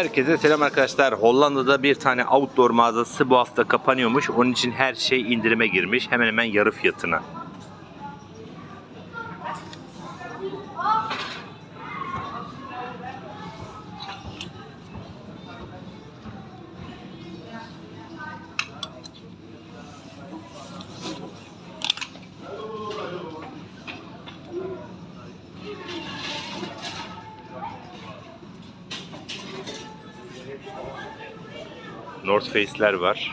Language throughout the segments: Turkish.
Herkese selam arkadaşlar. Hollanda'da bir tane outdoor mağazası bu hafta kapanıyormuş. Onun için her şey indirime girmiş. Hemen hemen yarı fiyatına. North Face'ler var.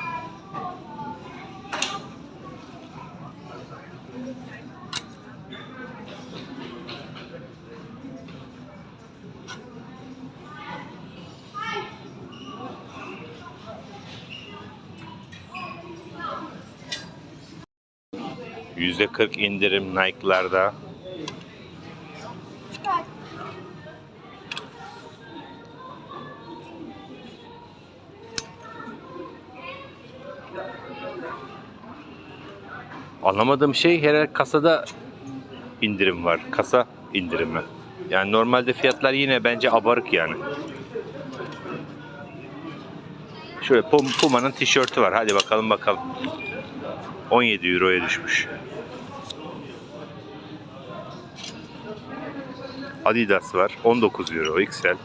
%40 indirim Nike'larda. Anlamadığım şey herhalde kasada indirim var. Kasa indirimi. Yani normalde fiyatlar yine bence abarık yani. Şöyle Pum- Puma'nın tişörtü var. Hadi bakalım bakalım. 17 euroya düşmüş. Adidas var. 19 euro XL.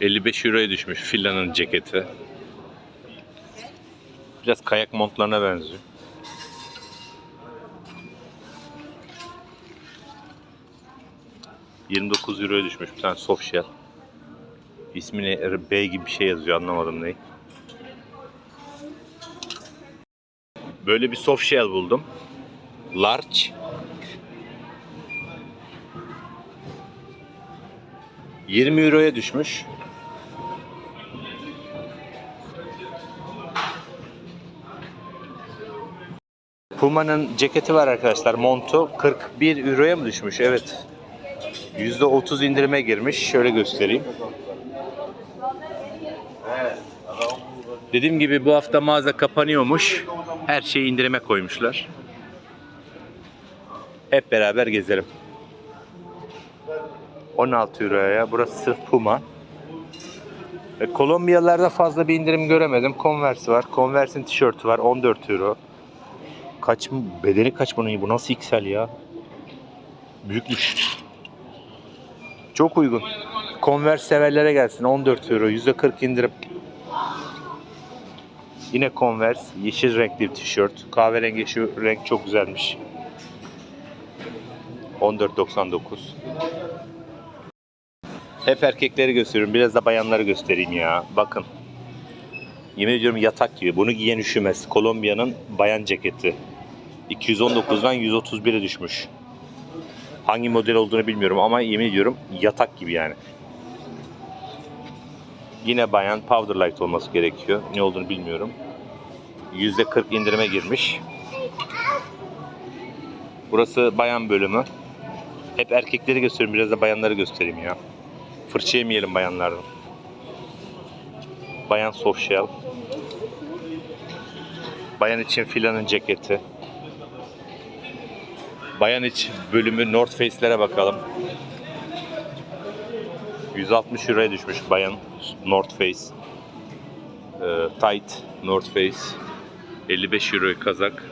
...55 euroya düşmüş Filla'nın ceketi. Biraz kayak montlarına benziyor. ...29 euroya düşmüş bir tane soft shell. İsmi ne? B gibi bir şey yazıyor anlamadım neyi. Böyle bir soft shell buldum. Large. ...20 euroya düşmüş. Puma'nın ceketi var arkadaşlar. Montu 41 euroya mı düşmüş? Evet. %30 indirime girmiş. Şöyle göstereyim. Dediğim gibi bu hafta mağaza kapanıyormuş. Her şeyi indirime koymuşlar. Hep beraber gezelim. 16 euroya. Burası sırf Puma. E, Kolombiyalarda fazla bir indirim göremedim. Converse var. Converse'in tişörtü var. 14 euro. Kaç? Bedeni kaç bunun? Bu nasıl XL ya? Büyükmüş. Çok uygun. Converse severlere gelsin. 14 euro. %40 indirim. Yine Converse. Yeşil renkli bir tişört. Kahverengi şu renk çok güzelmiş. 14.99. Hep erkekleri gösteriyorum. Biraz da bayanları göstereyim ya. Bakın. Yemin ediyorum yatak gibi. Bunu giyen üşümez. Kolombiya'nın bayan ceketi. 219'dan 131'e düşmüş. Hangi model olduğunu bilmiyorum ama yemin ediyorum yatak gibi yani. Yine bayan powder light olması gerekiyor. Ne olduğunu bilmiyorum. %40 indirime girmiş. Burası bayan bölümü. Hep erkekleri gösteriyorum. Biraz da bayanları göstereyim ya. Fırça yemeyelim bayanlardan. Bayan soft shell. Bayan için filanın ceketi. Bayan iç bölümü North Face'lere bakalım. 160 euroya düşmüş bayan North Face. Ee, tight North Face. 55 euroya kazak.